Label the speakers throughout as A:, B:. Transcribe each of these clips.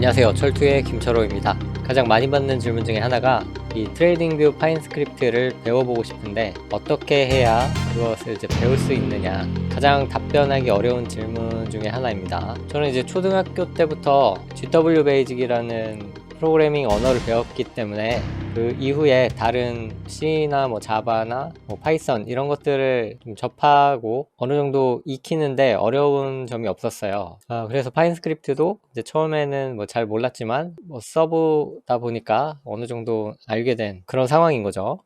A: 안녕하세요. 철투의 김철호입니다. 가장 많이 받는 질문 중에 하나가 이 트레이딩 뷰 파인 스크립트를 배워보고 싶은데 어떻게 해야 그것을 이제 배울 수 있느냐 가장 답변하기 어려운 질문 중에 하나입니다. 저는 이제 초등학교 때부터 GW 베이직이라는 프로그래밍 언어를 배웠기 때문에 그 이후에 다른 C나 뭐 자바나 뭐 파이썬 이런 것들을 좀 접하고 어느 정도 익히는데 어려운 점이 없었어요. 아, 그래서 파인 스크립트도 이제 처음에는 뭐 잘 몰랐지만 뭐 써보다 보니까 어느 정도 알게 된 그런 상황인 거죠.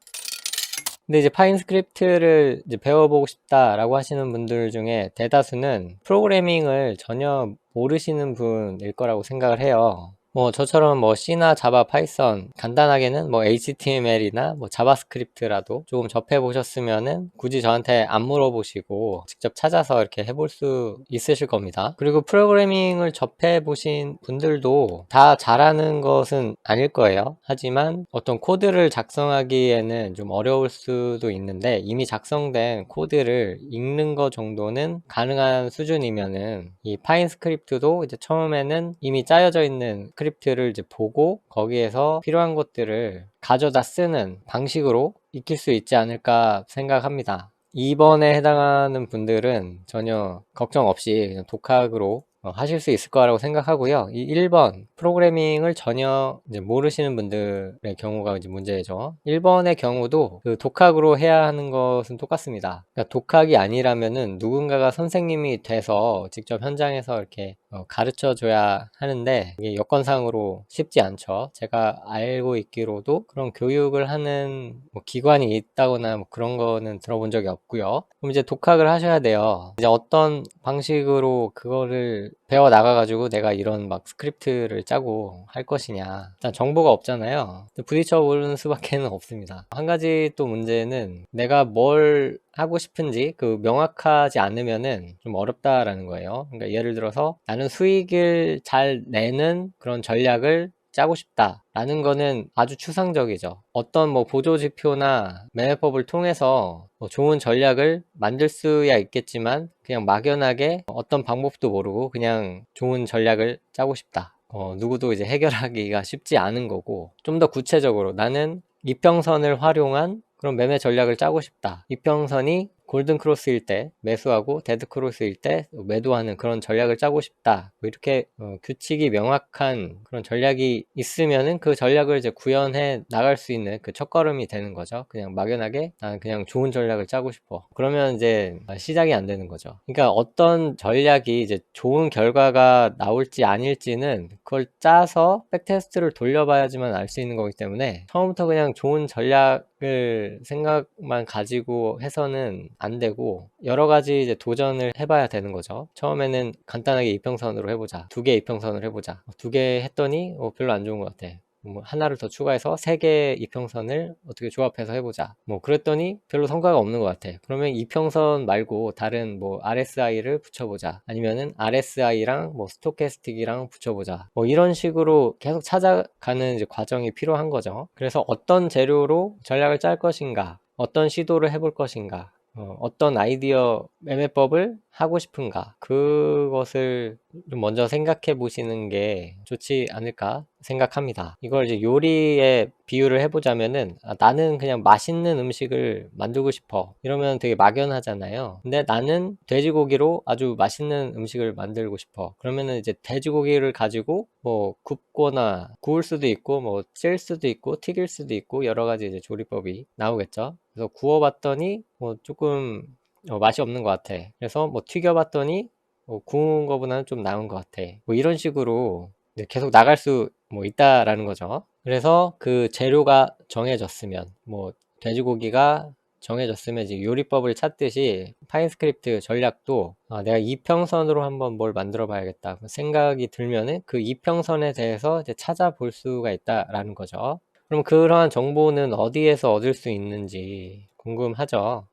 A: 근데 이제 파인 스크립트를 이제 배워보고 싶다라고 하시는 분들 중에 대다수는 프로그래밍을 전혀 모르시는 분일 거라고 생각을 해요. 뭐 저처럼 뭐 C나 자바, 파이썬 간단하게는 뭐 HTML이나 뭐 자바스크립트라도 조금 접해 보셨으면은 굳이 저한테 안 물어보시고 직접 찾아서 이렇게 해볼 수 있으실 겁니다. 그리고 프로그래밍을 접해 보신 분들도 다 잘하는 것은 아닐 거예요. 하지만 어떤 코드를 작성하기에는 좀 어려울 수도 있는데 이미 작성된 코드를 읽는 것 정도는 가능한 수준이면은 이 파인 스크립트도 이제 처음에는 이미 짜여져 있는 스크립트를 이제 보고 거기에서 필요한 것들을 가져다 쓰는 방식으로 익힐 수 있지 않을까 생각합니다. 2번에 해당하는 분들은 전혀 걱정 없이 독학으로 어, 하실 수 있을 거라고 생각하고요. 이 1번 프로그래밍을 전혀 모르시는 분들의 경우가 이제 문제죠. 1번의 경우도 그 독학으로 해야 하는 것은 똑같습니다. 그러니까 독학이 아니라면은 누군가가 선생님이 돼서 직접 현장에서 이렇게 어, 가르쳐 줘야 하는데 이게 여건상으로 쉽지 않죠. 제가 알고 있기로도 그런 교육을 하는 뭐 기관이 있다거나 뭐 그런 거는 들어본 적이 없고요. 그럼 이제 독학을 하셔야 돼요. 이제 어떤 방식으로 그거를 배워 나가 가지고 내가 이런 막 스크립트를 짜고 할 것이냐. 일단 정보가 없잖아요. 부딪혀 보는 수밖에는 없습니다. 한 가지 또 문제는 내가 뭘 하고 싶은지 그 명확하지 않으면은 좀 어렵다라는 거예요. 그러니까 예를 들어서 나는 수익을 잘 내는 그런 전략을 짜고 싶다라는 거는 아주 추상적이죠. 어떤 뭐 보조 지표나 매매법을 통해서 뭐 좋은 전략을 만들 수야 있겠지만 그냥 막연하게 어떤 방법도 모르고 그냥 좋은 전략을 짜고 싶다. 어, 누구도 이제 해결하기가 쉽지 않은 거고 좀 더 구체적으로 나는 이평선을 활용한 그런 매매 전략을 짜고 싶다. 이평선이 골든 크로스일 때 매수하고 데드 크로스일 때 매도하는 그런 전략을 짜고 싶다. 뭐 이렇게 어, 규칙이 명확한 그런 전략이 있으면은 그 전략을 이제 구현해 나갈 수 있는 그 첫걸음이 되는 거죠. 그냥 막연하게 나는 그냥 좋은 전략을 짜고 싶어. 그러면 이제 시작이 안 되는 거죠. 그러니까 어떤 전략이 이제 좋은 결과가 나올지 아닐지는 그걸 짜서 백테스트를 돌려봐야지만 알 수 있는 거기 때문에 처음부터 그냥 좋은 전략을 생각만 가지고 해서는 안 되고 여러 가지 이제 도전을 해봐야 되는 거죠. 처음에는 간단하게 이평선으로 해보자. 두 개 이평선을 해보자. 두 개 했더니 어, 별로 안 좋은 것 같아. 뭐 하나를 더 추가해서 세 개의 이평선을 어떻게 조합해서 해보자. 뭐 그랬더니 별로 성과가 없는 것 같아. 그러면 이평선 말고 다른 뭐 RSI를 붙여보자. 아니면은 RSI랑 뭐 스토캐스틱이랑 붙여보자. 뭐 이런 식으로 계속 찾아가는 이제 과정이 필요한 거죠. 그래서 어떤 재료로 전략을 짤 것인가, 어떤 시도를 해볼 것인가, 어, 떤 아이디어 매매법을 하고 싶은가 그것을 좀 먼저 생각해 보시는 게 좋지 않을까 생각합니다. 이걸 이제 요리에 비유를 해보자면은 아, 나는 그냥 맛있는 음식을 만들고 싶어 이러면 되게 막연하잖아요. 근데 나는 돼지고기로 아주 맛있는 음식을 만들고 싶어. 그러면은 이제 돼지고기를 가지고 뭐 굽거나 구울 수도 있고 뭐 찔 수도 있고 튀길 수도 있고 여러 가지 이제 조리법이 나오겠죠. 그래서 구워봤더니 뭐 조금 어, 맛이 없는 것 같아. 그래서 뭐 튀겨봤더니 뭐 구운 거보다는 좀 나은 것 같아. 뭐 이런 식으로 계속 나갈 수 뭐 있다라는 거죠. 그래서 그 재료가 정해졌으면 뭐 돼지고기가 정해졌으면 이제 요리법을 찾듯이 파인스크립트 전략도 아, 내가 이평선으로 한번 뭘 만들어 봐야겠다 생각이 들면은 그 이평선에 대해서 이제 찾아볼 수가 있다라는 거죠. 그럼 그러한 정보는 어디에서 얻을 수 있는지 궁금하죠.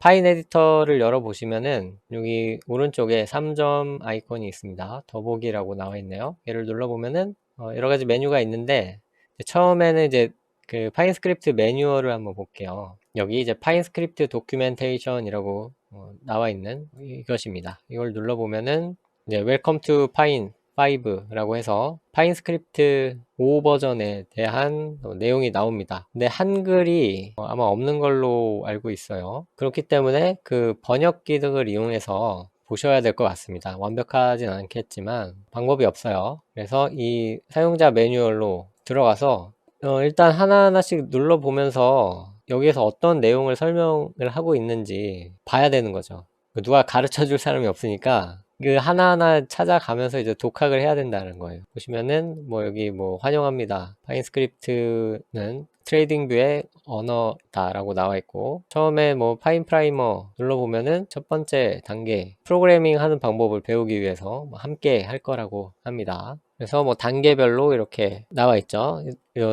A: 파인 에디터를 열어보시면은 여기 오른쪽에 3점 아이콘이 있습니다. 더보기라고 나와 있네요. 얘를 눌러보면은 어 여러 가지 메뉴가 있는데 처음에는 이제 그 파인 스크립트 매뉴얼을 한번 볼게요. 여기 이제 파인 스크립트 도큐멘테이션이라고 어 나와 있는 이것입니다. 이걸 눌러보면은 이제 웰컴 투 파인 5라고 해서 파인스크립트 5 버전에 대한 어, 내용이 나옵니다. 근데 한글이 어, 아마 없는 걸로 알고 있어요. 그렇기 때문에 그 번역 기능을 이용해서 보셔야 될 것 같습니다. 완벽하진 않겠지만 방법이 없어요. 그래서 이 사용자 매뉴얼로 들어가서 어, 일단 하나하나씩 눌러보면서 여기에서 어떤 내용을 설명을 하고 있는지 봐야 되는 거죠. 누가 가르쳐 줄 사람이 없으니까 그 하나하나 찾아가면서 이제 독학을 해야 된다는 거예요. 보시면은 뭐 여기 뭐 환영합니다. 파인스크립트는 트레이딩 뷰의 언어다라고 나와 있고 처음에 뭐 파인 프라이머 눌러보면은 첫 번째 단계 프로그래밍 하는 방법을 배우기 위해서 뭐 함께 할 거라고 합니다. 그래서 뭐 단계별로 이렇게 나와 있죠.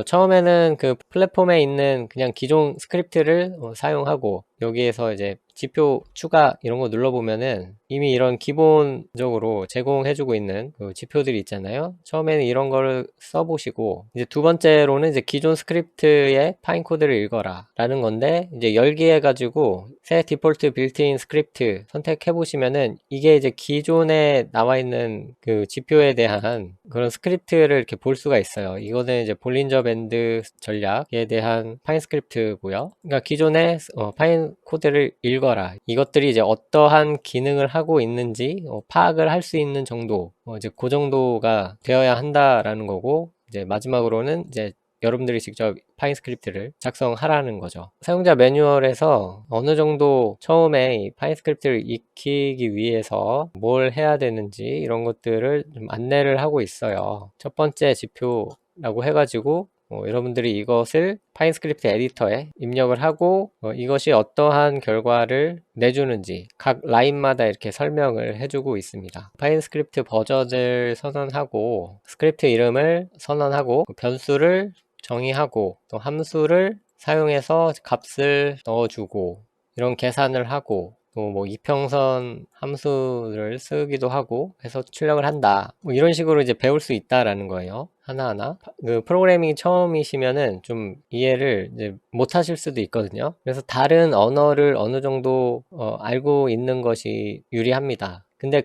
A: 처음에는 그 플랫폼에 있는 그냥 기존 스크립트를 어, 사용하고 여기에서 이제 지표 추가 이런 거 눌러보면은 이미 이런 기본적으로 제공해주고 있는 그 지표들이 있잖아요. 처음에는 이런 거를 써보시고 이제 두 번째로는 이제 기존 스크립트의 파인 코드를 읽어라 라는 건데 이제 열기해가지고 새 디폴트 빌트인 스크립트 선택해 보시면은 이게 이제 기존에 나와 있는 그 지표에 대한 그런 스크립트를 이렇게 볼 수가 있어요. 이거는 이제 볼린저 밴드 전략에 대한 파인 스크립트고요. 그러니까 기존의 어, 파인 코드를 읽어라. 이것들이 이제 어떠한 기능을 하고 있는지 어, 파악을 할 수 있는 정도, 어, 이제 그 정도가 되어야 한다라는 거고, 이제 마지막으로는 이제 여러분들이 직접 파인 스크립트를 작성하라는 거죠. 사용자 매뉴얼에서 어느 정도 처음에 이 파인 스크립트를 익히기 위해서 뭘 해야 되는지 이런 것들을 좀 안내를 하고 있어요. 첫 번째 지표라고 해가지고 어, 여러분들이 이것을 파인스크립트 에디터에 입력을 하고 어, 이것이 어떠한 결과를 내주는지 각 라인마다 이렇게 설명을 해주고 있습니다. 파인스크립트 버전을 선언하고 스크립트 이름을 선언하고 그 변수를 정의하고 또 함수를 사용해서 값을 넣어주고 이런 계산을 하고 또 뭐 이평선 함수를 쓰기도 하고 해서 출력을 한다. 뭐 이런 식으로 이제 배울 수 있다라는 거예요. 하나하나. 그 프로그래밍이 처음이시면은 좀 이해를 이제 못 하실 수도 있거든요. 그래서 다른 언어를 어느 정도 어, 알고 있는 것이 유리합니다. 근데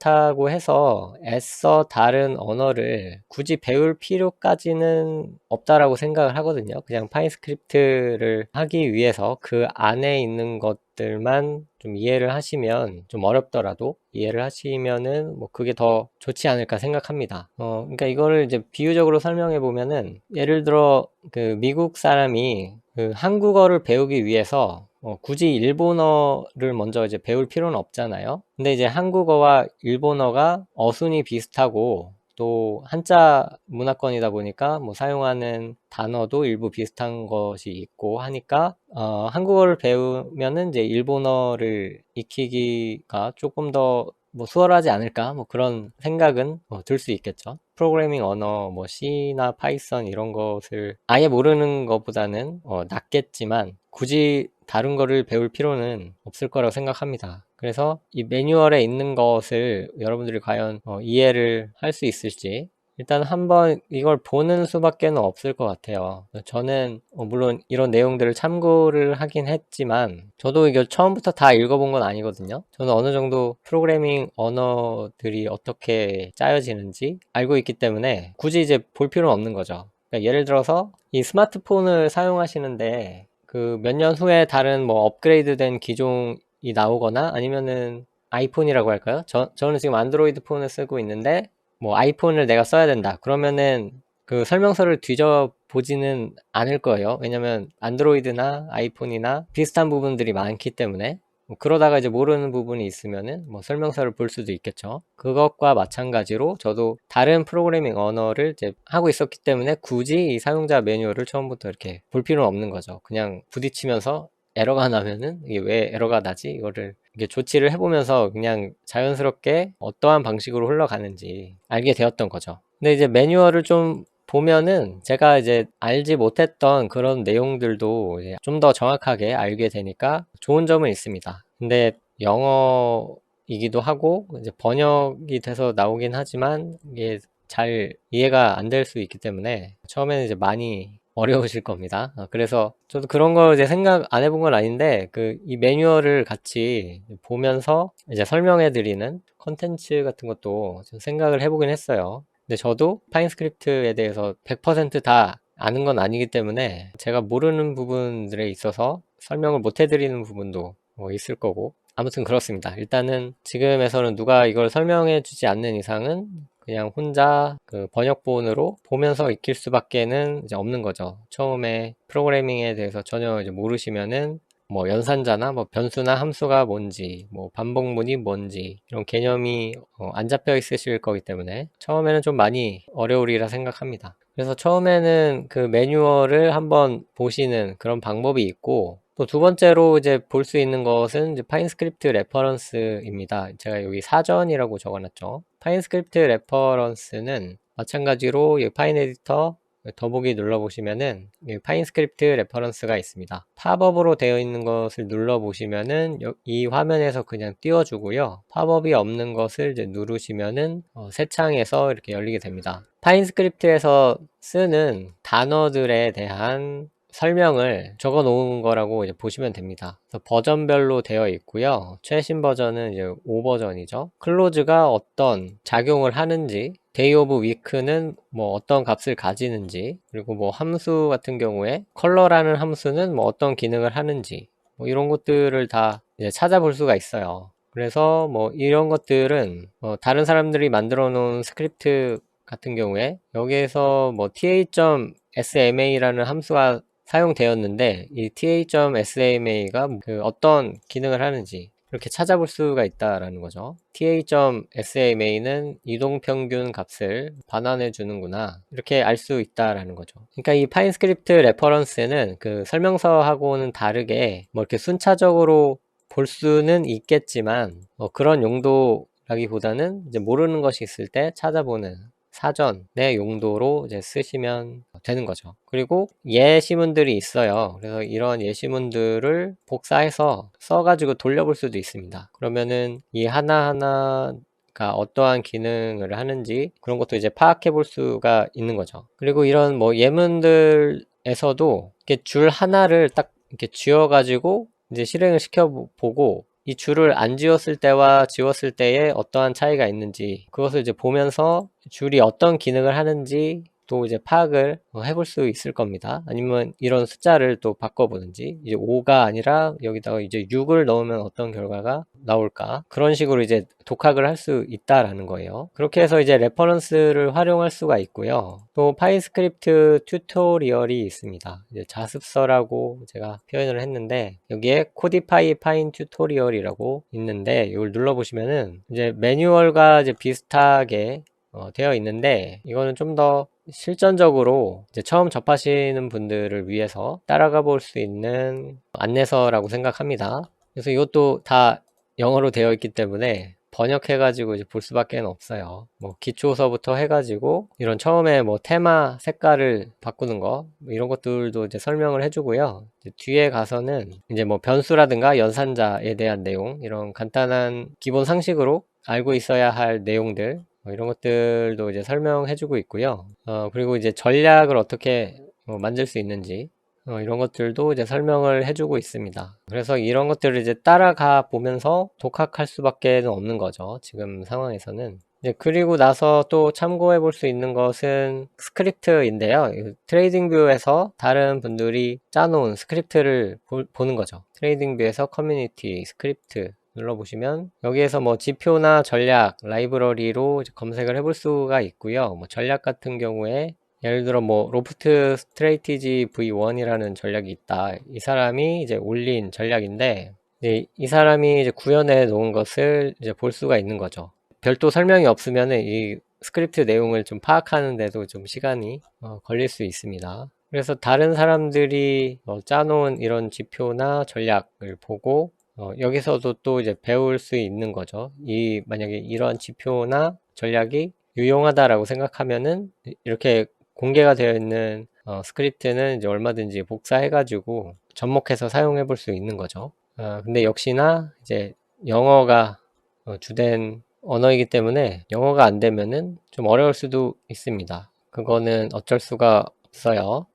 A: 그렇다고 해서 애써 다른 언어를 굳이 배울 필요까지는 없다라고 생각을 하거든요. 그냥 파인 스크립트를 하기 위해서 그 안에 있는 것들만 좀 이해를 하시면 좀 어렵더라도 이해를 하시면은 뭐 그게 더 좋지 않을까 생각합니다. 어, 그러니까 이거를 이제 비유적으로 설명해 보면은 예를 들어 그 미국 사람이 그 한국어를 배우기 위해서 어, 굳이 일본어를 먼저 이제 배울 필요는 없잖아요. 근데 이제 한국어와 일본어가 어순이 비슷하고 또 한자 문화권이다 보니까 뭐 사용하는 단어도 일부 비슷한 것이 있고 하니까 어, 한국어를 배우면은 이제 일본어를 익히기가 조금 더 뭐 수월하지 않을까 뭐 그런 생각은 어, 들수 있겠죠. 프로그래밍 언어 뭐 C나 파이썬 이런 것을 아예 모르는 것보다는 어, 낫겠지만 굳이 다른 거를 배울 필요는 없을 거라고 생각합니다. 그래서 이 매뉴얼에 있는 것을 여러분들이 과연 어, 이해를 할 수 있을지 일단 한번 이걸 보는 수밖에 없을 것 같아요. 저는 어, 물론 이런 내용들을 참고를 하긴 했지만 저도 이걸 처음부터 다 읽어본 건 아니거든요. 저는 어느 정도 프로그래밍 언어들이 어떻게 짜여지는지 알고 있기 때문에 굳이 이제 볼 필요는 없는 거죠. 그러니까 예를 들어서 이 스마트폰을 사용하시는데 그 몇 년 후에 다른 뭐 업그레이드된 기종이 나오거나 아니면은 아이폰이라고 할까요? 저, 저는 지금 안드로이드 폰을 쓰고 있는데 뭐 아이폰을 내가 써야 된다. 그러면은 그 설명서를 뒤져 보지는 않을 거예요. 왜냐면 안드로이드나 아이폰이나 비슷한 부분들이 많기 때문에 뭐 그러다가 이제 모르는 부분이 있으면은 뭐 설명서를 볼 수도 있겠죠. 그것과 마찬가지로 저도 다른 프로그래밍 언어를 이제 하고 있었기 때문에 굳이 이 사용자 매뉴얼을 처음부터 이렇게 볼 필요는 없는 거죠. 그냥 부딪히면서 에러가 나면은 이게 왜 에러가 나지? 이거를 이게 조치를 해보면서 그냥 자연스럽게 어떠한 방식으로 흘러가는지 알게 되었던 거죠. 근데 이제 매뉴얼을 좀 보면은 제가 이제 알지 못했던 그런 내용들도 좀 더 정확하게 알게 되니까 좋은 점은 있습니다. 근데 영어이기도 하고 이제 번역이 돼서 나오긴 하지만 이게 잘 이해가 안 될 수 있기 때문에 처음에는 이제 많이 어려우실 겁니다. 어, 그래서 저도 그런 걸 이제 생각 안 해본 건 아닌데 그 이 매뉴얼을 같이 보면서 이제 설명해 드리는 컨텐츠 같은 것도 좀 생각을 해보긴 했어요. 근데 저도 파인스크립트에 대해서 100%다 아는 건 아니기 때문에 제가 모르는 부분들에 있어서 설명을 못 해드리는 부분도 뭐 있을 거고 아무튼 그렇습니다. 일단은 지금에서는 누가 이걸 설명해 주지 않는 이상은 그냥 혼자 그 번역본으로 보면서 익힐 수밖에는 이제 없는 거죠. 처음에 프로그래밍에 대해서 전혀 이제 모르시면은 뭐 연산자나 뭐 변수나 함수가 뭔지 뭐 반복문이 뭔지 이런 개념이 어, 안 잡혀 있으실 거기 때문에 처음에는 좀 많이 어려우리라 생각합니다. 그래서 처음에는 그 매뉴얼을 한번 보시는 그런 방법이 있고 또 두 번째로 이제 볼 수 있는 것은 이제 파인스크립트 레퍼런스입니다. 제가 여기 사전이라고 적어놨죠. 파인스크립트 레퍼런스는 마찬가지로 이 파인 에디터 더보기 눌러보시면은 이 파인스크립트 레퍼런스가 있습니다. 팝업으로 되어 있는 것을 눌러보시면은 여- 이 화면에서 그냥 띄워주고요. 팝업이 없는 것을 누르시면은 어, 새 창에서 이렇게 열리게 됩니다. 파인스크립트에서 쓰는 단어들에 대한 설명을 적어 놓은 거라고 이제 보시면 됩니다. 버전별로 되어 있고요. 최신 버전은 이제 5버전이죠. 클로즈가 어떤 작용을 하는지, 데이 오브 위크는 뭐 어떤 값을 가지는지, 그리고 뭐 함수 같은 경우에 컬러라는 함수는 뭐 어떤 기능을 하는지, 뭐 이런 것들을 다 이제 찾아볼 수가 있어요. 그래서 뭐 이런 것들은 어 다른 사람들이 만들어 놓은 스크립트 같은 경우에 여기에서 뭐 ta.sma라는 함수가 사용되었는데 이 ta.sma가 그 어떤 기능을 하는지 이렇게 찾아볼 수가 있다라는 거죠. ta.sma는 이동평균 값을 반환해 주는구나 이렇게 알 수 있다라는 거죠. 그러니까 이 파인스크립트 레퍼런스는 그 설명서하고는 다르게 뭐 이렇게 순차적으로 볼 수는 있겠지만 뭐 그런 용도라기보다는 이제 모르는 것이 있을 때 찾아보는 사전의 용도로 이제 쓰시면 되는 거죠. 그리고 예시문들이 있어요. 그래서 이런 예시문들을 복사해서 써가지고 돌려볼 수도 있습니다. 그러면은 이 하나하나 가 어떠한 기능을 하는지 그런 것도 이제 파악해 볼 수가 있는 거죠. 그리고 이런 뭐 예문들에서도 이렇게 줄 하나를 딱 이렇게 쥐어가지고 이제 실행을 시켜보고 이 줄을 안 지웠을 때와 지웠을 때에 어떠한 차이가 있는지 그것을 이제 보면서 줄이 어떤 기능을 하는지 또 이제 파악을 어, 해볼 수 있을 겁니다. 아니면 이런 숫자를 또 바꿔보든지 이제 5가 아니라 여기다가 이제 6을 넣으면 어떤 결과가 나올까 그런 식으로 이제 독학을 할 수 있다라는 거예요. 그렇게 해서 이제 레퍼런스를 활용할 수가 있고요. 또 파이스크립트 튜토리얼이 있습니다. 이제 자습서라고 제가 표현을 했는데 여기에 코디파이 파인 튜토리얼이라고 있는데 이걸 눌러보시면은 이제 매뉴얼과 이제 비슷하게 어, 되어 있는데 이거는 좀 더 실전적으로 이제 처음 접하시는 분들을 위해서 따라가 볼 수 있는 안내서라고 생각합니다. 그래서 이것도 다 영어로 되어 있기 때문에 번역해가지고 이제 볼 수밖에 없어요. 뭐 기초서부터 해가지고 이런 처음에 뭐 테마 색깔을 바꾸는 거 뭐 이런 것들도 이제 설명을 해주고요. 뒤에 가서는 이제 뭐 변수라든가 연산자에 대한 내용 이런 간단한 기본 상식으로 알고 있어야 할 내용들 뭐 이런 것들도 이제 설명해주고 있고요. 어, 그리고 이제 전략을 어떻게 어, 만들 수 있는지 어, 이런 것들도 이제 설명을 해주고 있습니다. 그래서 이런 것들을 이제 따라가 보면서 독학할 수밖에 없는 거죠. 지금 상황에서는. 이제 그리고 나서 또 참고해 볼 수 있는 것은 스크립트인데요. 트레이딩 뷰에서 다른 분들이 짜놓은 스크립트를 보, 보는 거죠. 트레이딩 뷰에서 커뮤니티 스크립트 눌러보시면 여기에서 뭐 지표나 전략 라이브러리로 검색을 해볼 수가 있고요. 뭐 전략 같은 경우에 예를 들어 뭐 로프트 스트레이티지 V1이라는 전략이 있다. 이 사람이 이제 올린 전략인데 이제 이 사람이 이제 구현해 놓은 것을 이제 볼 수가 있는 거죠. 별도 설명이 없으면은 이 스크립트 내용을 좀 파악하는데도 좀 시간이 어, 걸릴 수 있습니다. 그래서 다른 사람들이 어, 짜놓은 이런 지표나 전략을 보고 어, 여기서도 또 이제 배울 수 있는 거죠. 이 만약에 이런 지표나 전략이 유용하다라고 생각하면은 이렇게 공개가 되어 있는 어, 스크립트는 이제 얼마든지 복사해가지고 접목해서 사용해 볼 수 있는 거죠. 어, 근데 역시나 이제 영어가 어, 주된 언어이기 때문에 영어가 안 되면은 좀 어려울 수도 있습니다. 그거는 어쩔 수가 없어요.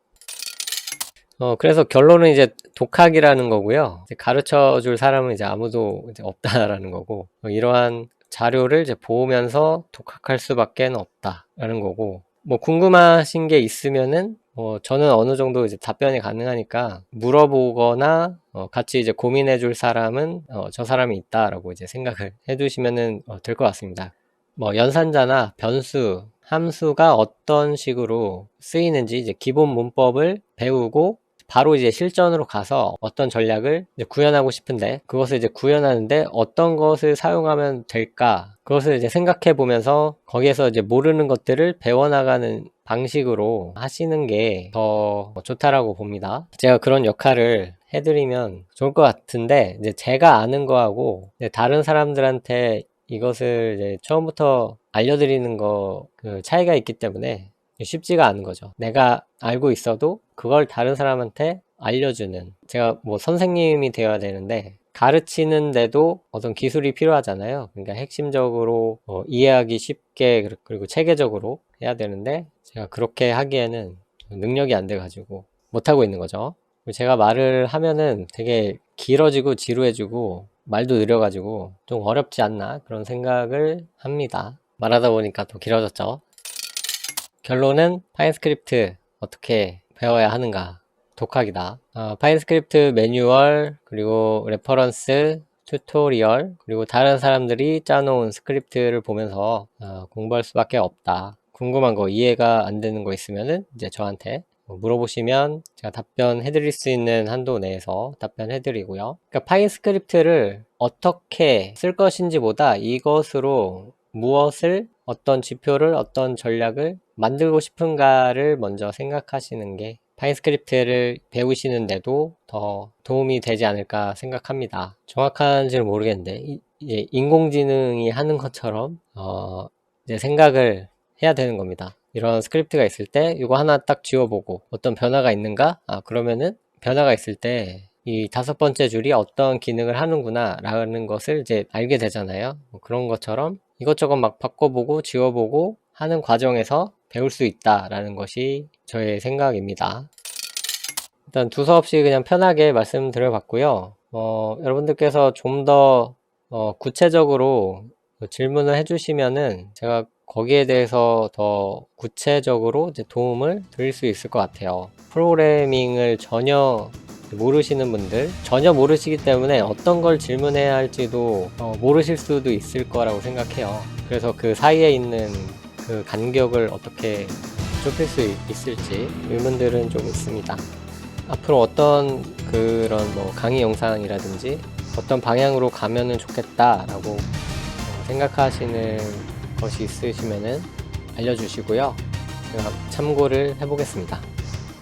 A: 어, 그래서 결론은 이제 독학이라는 거고요. 이제 가르쳐 줄 사람은 이제 아무도 이제 없다라는 거고, 어, 이러한 자료를 이제 보면서 독학할 수밖에 없다라는 거고, 뭐 궁금하신 게 있으면은 뭐 저는 어느 정도 이제 답변이 가능하니까 물어보거나 어, 같이 이제 고민해 줄 사람은 어, 저 사람이 있다라고 이제 생각을 해 두시면은 어, 될 것 같습니다. 뭐 연산자나 변수, 함수가 어떤 식으로 쓰이는지 이제 기본 문법을 배우고 바로 이제 실전으로 가서 어떤 전략을 구현하고 싶은데 그것을 이제 구현하는데 어떤 것을 사용하면 될까 그것을 이제 생각해 보면서 거기에서 이제 모르는 것들을 배워나가는 방식으로 하시는 게 더 좋다라고 봅니다. 제가 그런 역할을 해드리면 좋을 것 같은데 이제 제가 아는 거하고 다른 사람들한테 이것을 이제 처음부터 알려드리는 거 그 차이가 있기 때문에 쉽지가 않은 거죠. 내가 알고 있어도 그걸 다른 사람한테 알려주는 제가 뭐 선생님이 되어야 되는데 가르치는데도 어떤 기술이 필요하잖아요. 그러니까 핵심적으로 어, 이해하기 쉽게 그리- 그리고 체계적으로 해야 되는데 제가 그렇게 하기에는 능력이 안 돼가지고 못하고 있는 거죠. 제가 말을 하면은 되게 길어지고 지루해지고 말도 느려가지고 좀 어렵지 않나 그런 생각을 합니다. 말하다 보니까 더 길어졌죠. 결론은 파인스크립트 어떻게 배워야 하는가 독학이다. 어, 파인스크립트 매뉴얼 그리고 레퍼런스 튜토리얼 그리고 다른 사람들이 짜놓은 스크립트를 보면서 어, 공부할 수밖에 없다. 궁금한 거 이해가 안 되는 거 있으면은 이제 저한테 뭐 물어보시면 제가 답변해 드릴 수 있는 한도 내에서 답변해 드리고요. 그러니까 파인 스크립트를 어떻게 쓸 것인지 보다 이것으로 무엇을 어떤 지표를 어떤 전략을 만들고 싶은가를 먼저 생각하시는 게 파인 스크립트를 배우시는데도 더 도움이 되지 않을까 생각합니다. 정확한지는 모르겠는데 이- 이제 인공지능이 하는 것처럼 어 이제 생각을 해야 되는 겁니다. 이런 스크립트가 있을 때 이거 하나 딱 지워보고 어떤 변화가 있는가? 아 그러면은 변화가 있을 때 이 다섯 번째 줄이 어떤 기능을 하는구나 라는 것을 이제 알게 되잖아요. 뭐 그런 것처럼 이것저것 막 바꿔보고 지워보고 하는 과정에서 배울 수 있다라는 것이 저의 생각입니다. 일단 두서없이 그냥 편하게 말씀드려 봤고요. 어, 여러분들께서 좀더 어, 구체적으로 질문을 해주시면은 제가 거기에 대해서 더 구체적으로 도움을 드릴 수 있을 것 같아요. 프로그래밍을 전혀 모르시는 분들 전혀 모르시기 때문에 어떤 걸 질문해야 할지도 어, 모르실 수도 있을 거라고 생각해요. 그래서 그 사이에 있는 그 간격을 어떻게 좁힐 수 있- 있을지 의문들은 좀 있습니다. 앞으로 어떤 그런 뭐 강의 영상이라든지 어떤 방향으로 가면은 좋겠다라고 어, 생각하시는 것이 있으시면은 알려주시고요. 제가 참고를 해보겠습니다.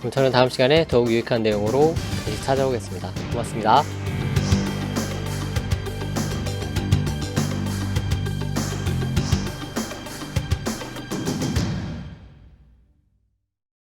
A: 그럼 저는 다음 시간에 더욱 유익한 내용으로 다시 찾아오겠습니다. 고맙습니다.